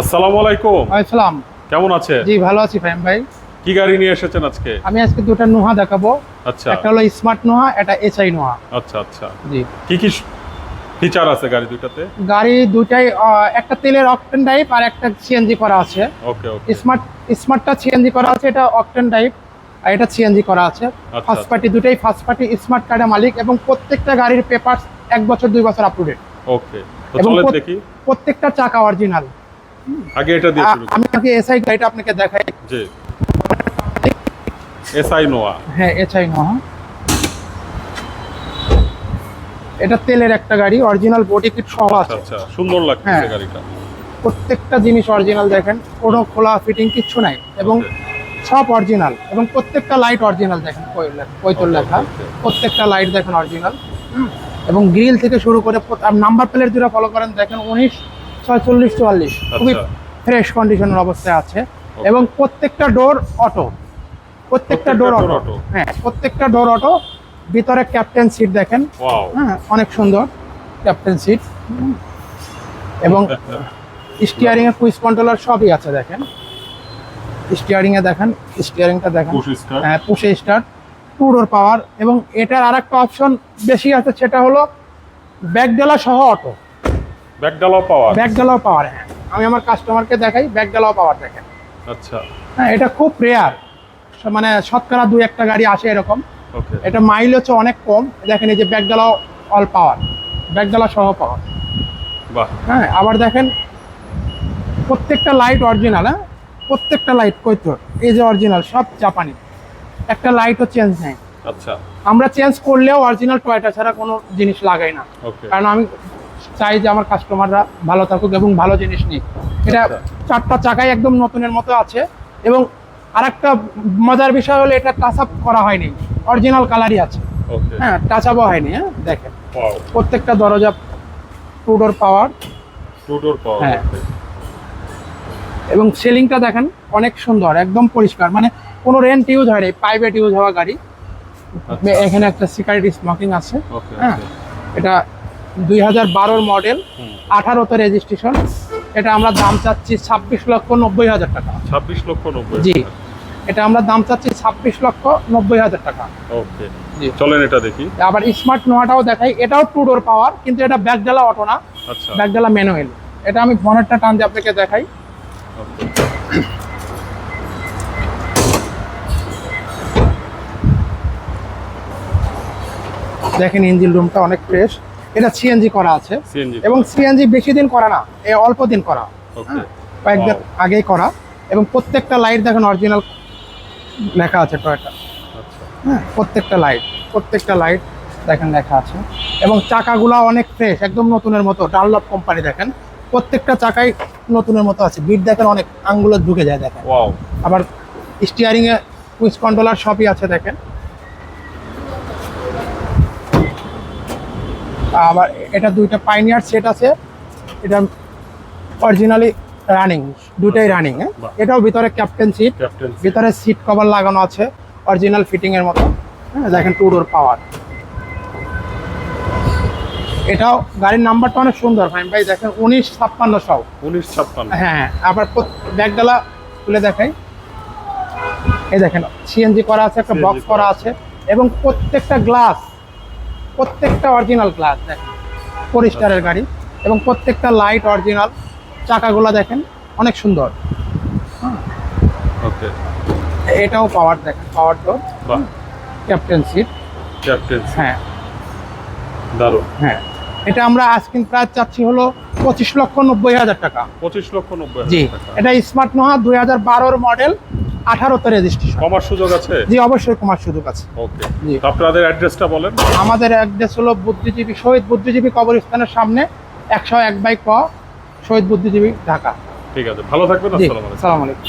আসসালামু আলাইকুম। আসসালাম কেমন আছে জি ভালো আছি ফাহিম ভাই। কি গাড়ি নিয়ে এসেছেন আজকে? আমি আজকে দুটো নোহা দেখাবো। আচ্ছা। একটা হলো স্মার্ট নোহা এটা এসআই নোহা। আচ্ছা আচ্ছা। জি। কি কি ফিচার আছে গাড়ি দুটাতে গাড়ি দুটাই একটা তেলের অকটেন টাইপ আর একটা সিএনজি করা আছে। ওকে ওকে। স্মার্ট স্মার্টটা সিএনজি করা আছে এটা অকটেন টাইপ আর এটা সিএনজি করা আছে। আচ্ছা, ফার্স্ট আচ্ছা। পার্টি দুটাই ফার্স্ট পার্টি স্মার্ট কার্ডের মালিক এবং প্রত্যেকটা গাড়ির পেপার এক বছর দুই বছর আপ টু ডেট ওকে। এবং দেখি। প্রত্যেকটা চাকা অরিজিনাল আগে এটা দিয়ে শুরু আমি আগে এসআই গাড়িটা আপনাকে দেখাই। জি। SI Noah. হ্যাঁ এসআই নোহা এটা তেলের একটা গাড়ি অরিজিনাল বডি কিট সহ আচ্ছা আছে। আচ্ছা সুন্দর লাগছে হ্যাঁ। গাড়িটা। প্রত্যেকটা জিনিস অরিজিনাল দেখেন কোনো খোলা ফিটিং কিচ্ছু নাই। এবং সব অরিজিনাল এবং প্রত্যেকটা লাইট অরিজিনাল দেখেন Okay, লেখা. প্রত্যেকটা লাইট দেখেন অরিজিনাল এবং গ্রিল থেকে শুরু করে নাম্বার প্লেট যেটা ফলো করেন দেখেন উনিশ ছয়চল্লিশ চুয়াল্লিশ। খুবই আচ্ছা। ফ্রেশ কন্ডিশনের অবস্থায় আছে। এবং প্রত্যেকটা ডোর অটো প্রত্যেকটা ডোর অটো হ্যাঁ প্রত্যেকটা ডোর অটো ভিতরে ক্যাপ্টেন সিট দেখেন। হ্যাঁ অনেক সুন্দর ক্যাপ্টেন সিট এবং স্টিয়ারিং এর কুইজ কন্ট্রোলার সবই আছে দেখেন। স্টিয়ারিং এ দেখেন স্টিয়ারিংটা দেখেন। হ্যাঁ পুষে স্টার্ট টু ডোর পাওয়ার এবং এটার আরেকটা অপশন বেশি আছে সেটা হলো ব্যাকডেলা সহ অটো ব্যাকডালাও পাওয়ার ব্যাকডেলাও পাওয়ার হ্যাঁ আমি আমার কাস্টমারকে দেখাই ব্যাকডেলাও পাওয়ার দেখেন। আচ্ছা। হ্যাঁ এটা খুব রেয়ার মানে শতকরা দুই একটা গাড়ি আসে এরকম। এটা মাইল হচ্ছে অনেক কম। দেখেন এই যে ব্যাকডালা অল পাওয়ার ব্যাকডালা সহ পাওয়ার বাহ। হ্যাঁ আবার দেখেন প্রত্যেকটা লাইট অরিজিনাল হ্যাঁ? প্রত্যেকটা লাইট কৈতর এই যে অরিজিনাল সব জাপানি। একটা লাইটও চেঞ্জ নেই। আচ্ছা। আমরা চেঞ্জ করলেও অরিজিনাল টয়টা ছাড়া কোনো জিনিস লাগাই না। কারণ আমি চাই যে আমার কাস্টমাররা ভালো থাকুক এবং ভালো জিনিস নিক। এটা আচ্ছা। চারটা চাকাই একদম নতুনের মতো আছে এবং আরেকটা মজার বিষয় হলো এটা টাচ আপ করা হয়নি। অরিজিনাল কালারই আছে। হ্যাঁ টাচ আপও হয়নি হ্যাঁ দেখেন। প্রত্যেকটা দরজা two door power two door power হ্যাঁ। এবং সেলিংটা দেখেন অনেক সুন্দর একদম পরিষ্কার। মানে কোনো রেন্ট ইউজ হয়নি প্রাইভেট ইউজ হওয়া গাড়ি। আচ্ছা। এখানে একটা সিকিউরিটি স্মোকিং আছে। হ্যাঁ। এটা দুই হাজার বারোর মডেল। আঠারোতে রেজিস্ট্রেশন এটা আমরা দাম চাচ্ছি ছাব্বিশ লক্ষ নব্বই হাজার টাকা। ছাব্বিশ লক্ষ নব্বই জি। এটা আমরা দাম চাচ্ছি ছাব্বিশ লক্ষ নব্বই হাজার টাকা। ওকে। চলেন এটা দেখি। আবার স্মার্ট নোয়াটাও দেখাই। এটাও টু ডোর পাওয়ার কিন্তু এটা ব্যাকডালা অটো না। আচ্ছা। ব্যাকডালা ম্যানুয়াল এটা আমি বনেটটা টান দিয়ে আপনাকে দেখাই। দেখেন ইঞ্জিন রুমটা অনেক ফ্রেশ এটা সিএনজি করা আছে। এবং সিএনজি বেশি দিন করা না এ অল্প দিন করা। ওকে কয়েকদিন. আগেই করা। এবং প্রত্যেকটা লাইট দেখেন অরিজিনাল লেখা আছে টয়টা আচ্ছা। হ্যাঁ প্রত্যেকটা লাইট প্রত্যেকটা লাইট দেখেন লেখা আছে। এবং চাকাগুলো অনেক ফ্রেশ একদম নতুনের মতো। ডানলপ কোম্পানি দেখেন প্রত্যেকটা চাকাই নতুনের মতো আছে। বিট দেখেন অনেক আঙ্গুলে ঢুকে যায় দেখেন। আবার স্টিয়ারিং এ কুইজ কন্ট্রোলার সবই আছে দেখেন। আবার এটা দুইটা পাইনিয়ার সেট আছে। এটা অরিজিনালি রানিং দুইটাই রানিং হ্যাঁ? এটাও ভিতরে ক্যাপ্টেন সিট ভিতরে সিট কভার লাগানো আছে অরিজিনাল ফিটিং এর মতো। হ্যাঁ দেখেন টু ডোর পাওয়ার এটাও গাড়ির নাম্বারটা অনেক সুন্দর ভাই। ভাই দেখেন উনিশ ছাপ্পান্ন সব উনিশ ছাপ্পান্ন। হ্যাঁ আবার ব্যাগডালা খুলে দেখাই। এই দেখেন সিএনজি করা আছে একটা বক্স করা আছে। এবং প্রত্যেকটা গ্লাস প্রত্যেকটা অরিজিনাল গ্লাস দেখেন পরিষ্কারের গাড়ি এবং প্রত্যেকটা লাইট অরিজিনাল চাকাগুলো দেখেন অনেক সুন্দর। ওকে এটাও পাওয়ার দেখেন power door captain seat captain হ্যাঁ। দারুণ। হ্যাঁ। এটা আমরা আজকিন প্রায় চাচ্ছি হলো পঁচিশ লক্ষ নব্বই হাজার টাকা। পঁচিশ লক্ষ নব্বই জি। এটা স্মার্ট নোহা দুই হাজার বারোর মডেল আঠারোতে রেজিস্ট্রেশন কমার সুযোগ আছে? জি অবশ্যই কুমার সুযোগ আছে। ওকে। জি। আপনাদের অ্যাড্রেসটা বলেন। আমাদের অ্যাড্রেস হলো বুদ্ধিজীবী শহীদ বুদ্ধিজীবী কবরস্থানের সামনে একশো এক বাই ক শহীদ বুদ্ধিজীবী ঢাকা। ঠিক আছে। ভালো থাকবেন আসসালামু সালাম আলাইকুম।